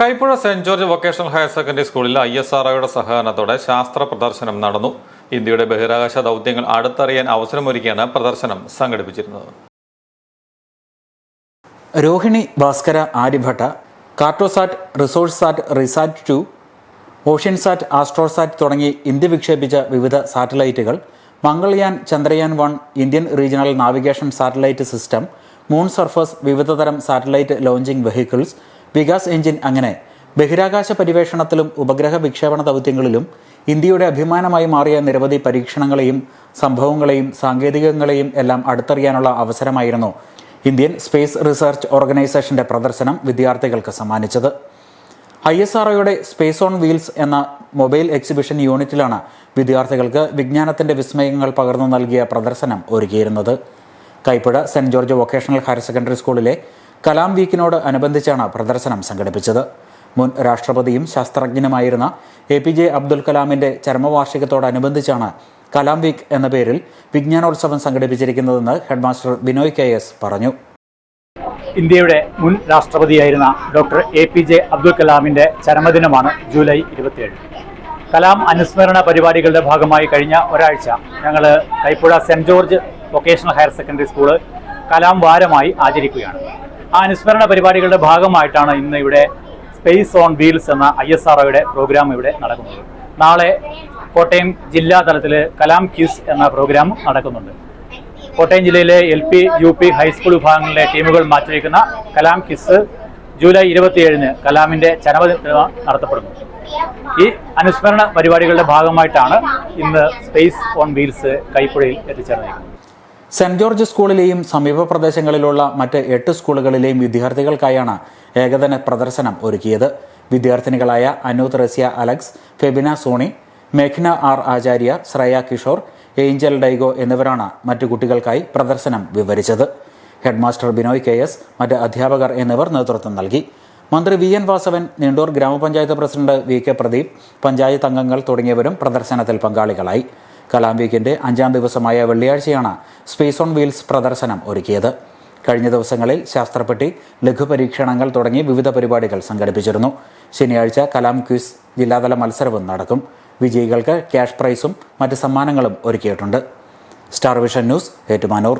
Kaipuzha Saint George vocational higher secondary സ്കൂളിൽ I S ആർഒയുടെ സഹകരണത്തോടെ ശാസ്ത്ര പ്രദർശനം നടന്നു. ഇന്ത്യയുടെ ബഹിരാകാശ ദൗത്യങ്ങൾ അടുത്തറിയാൻ അവസരമൊരുക്കിയാണ് പ്രദർശനം സംഘടിപ്പിച്ചിരുന്നത്. Rohini Bhaskara Aryabhata Cartosat Resourcesat Risat two Oceansat Astrosat തുടങ്ങി ഇന്ത്യ വിക്ഷേപിച്ച വിവിധ സാറ്റലൈറ്റുകൾ Mangalyaan Chandrayaan one Indian regional navigation satellite system moon surface വിവിധതരം satellite launching vehicles Vikas engine അങ്ങനെ ബഹിരാകാശ പര്യവേഷണത്തിലും ഉപഗ്രഹ വിക്ഷേപണ ദൗത്യങ്ങളിലും ഇന്ത്യയുടെ അഭിമാനമായി മാറിയ നിരവധി പരീക്ഷണങ്ങളെയും സംഭവങ്ങളെയും സാങ്കേതികങ്ങളെയും എല്ലാം അടുത്തറിയാനുള്ള അവസരമായിരുന്നു ഇന്ത്യൻ സ്പേസ് റിസർച്ച് ഓർഗനൈസേഷന്റെ പ്രദർശനം വിദ്യാർത്ഥികൾക്ക് സമ്മാനിച്ചത്. ഐ എസ് ആർഒയുടെ സ്പേസ് ഓൺ വീൽസ് എന്ന മൊബൈൽ എക്സിബിഷൻ യൂണിറ്റിലാണ് വിദ്യാർത്ഥികൾക്ക് വിജ്ഞാനത്തിന്റെ വിസ്മയങ്ങൾ പകർന്നു നൽകിയ പ്രദർശനം ഒരുക്കിയിരുന്നത്. Kaipuzha Saint George vocational higher secondary സ്കൂളിലെ കലാം വീക്കിനോട് അനുബന്ധിച്ചാണ് പ്രദർശനം സംഘടിപ്പിച്ചത്. മുൻ രാഷ്ട്രപതിയും ശാസ്ത്രജ്ഞനുമായിരുന്ന എ പി ജെ അബ്ദുൽ കലാമിന്റെ ചരമവാർഷികത്തോടനുബന്ധിച്ചാണ് കലാം വീക്ക് എന്ന പേരിൽ വിജ്ഞാനോത്സവം സംഘടിപ്പിച്ചിരിക്കുന്നതെന്ന് ഹെഡ്മാസ്റ്റർ ബിനോയ് കെ എസ് പറഞ്ഞു. ഇന്ത്യയുടെ മുൻ രാഷ്ട്രപതിയായിരുന്ന doctor A P J Abdul കലാമിന്റെ ചരമദിനമാണ് ജൂലൈ ഇരുപത്തിയേഴ്. കലാം അനുസ്മരണ പരിപാടികളുടെ ഭാഗമായി കഴിഞ്ഞ ഒരാഴ്ച ഞങ്ങൾ Kaipuzha Saint George vocational higher secondary school Kalam വാരമായി ആചരിക്കുകയാണ്. ആ അനുസ്മരണ പരിപാടികളുടെ ഭാഗമായിട്ടാണ് ഇന്ന് ഇവിടെ സ്പേസ് ഓൺ വീൽസ് എന്ന ഐ എസ് ആർഒയുടെ പ്രോഗ്രാം ഇവിടെ നടക്കുന്നത്. നാളെ കോട്ടയം ജില്ലാ തലത്തിൽ കലാം ക്യൂസ് എന്ന പ്രോഗ്രാം നടക്കുന്നുണ്ട്. കോട്ടയം ജില്ലയിലെ L P U P high school വിഭാഗങ്ങളിലെ ടീമുകൾ മാറ്റിവെക്കുന്ന കലാം കിസ് ജൂലൈ ഇരുപത്തിയേഴിന് കലാമിന്റെ ചരമദിന നടത്തപ്പെടുന്നു. ഈ അനുസ്മരണ പരിപാടികളുടെ ഭാഗമായിട്ടാണ് ഇന്ന് സ്പേസ് ഓൺ വീൽസ് കൈപ്പുഴയിൽ എത്തിച്ചേർന്നിരിക്കുന്നത്. സെന്റ് ജോർജ് സ്കൂളിലെയും സമീപ പ്രദേശങ്ങളിലുള്ള മറ്റ് എട്ട് സ്കൂളുകളിലെയും വിദ്യാർത്ഥികൾക്കായാണ് ഏകദിന പ്രദർശനം ഒരുക്കിയത്. വിദ്യാർത്ഥിനികളായ Anu Thresia Alex Febina Soni മേഘ്ന R Acharya Shreya Kishore Angel Diego എന്നിവരാണ് മറ്റു കുട്ടികൾക്കായി പ്രദർശനം വിവരിച്ചത്. ഹെഡ്മാസ്റ്റർ ബിനോയ് കെ എസ് മറ്റ് അധ്യാപകർ എന്നിവർ നേതൃത്വം നൽകി. മന്ത്രി വി എൻ വാസവൻ നീണ്ടൂർ ഗ്രാമപഞ്ചായത്ത് president V K Pradeep panchayat അംഗങ്ങൾ തുടങ്ങിയവരും പ്രദർശനത്തിൽ പങ്കാളികളായി. കലാം വീക്കിന്റെ അഞ്ചാം ദിവസമായ വെള്ളിയാഴ്ചയാണ് സ്പേസ് ഓൺ വീൽസ് പ്രദർശനം ഒരുക്കിയത്. കഴിഞ്ഞ ദിവസങ്ങളിൽ ശാസ്ത്രപ്പെട്ടി ലഘുപരീക്ഷണങ്ങൾ തുടങ്ങി വിവിധ പരിപാടികൾ സംഘടിപ്പിച്ചിരുന്നു. ശനിയാഴ്ച കലാം ക്വിസ് ജില്ലാതല മത്സരവും നടക്കും. വിജയികൾക്ക് ക്യാഷ് പ്രൈസും മറ്റ് സമ്മാനങ്ങളും ഒരുക്കിയിട്ടുണ്ട്. Star Vision News Ettumanoor.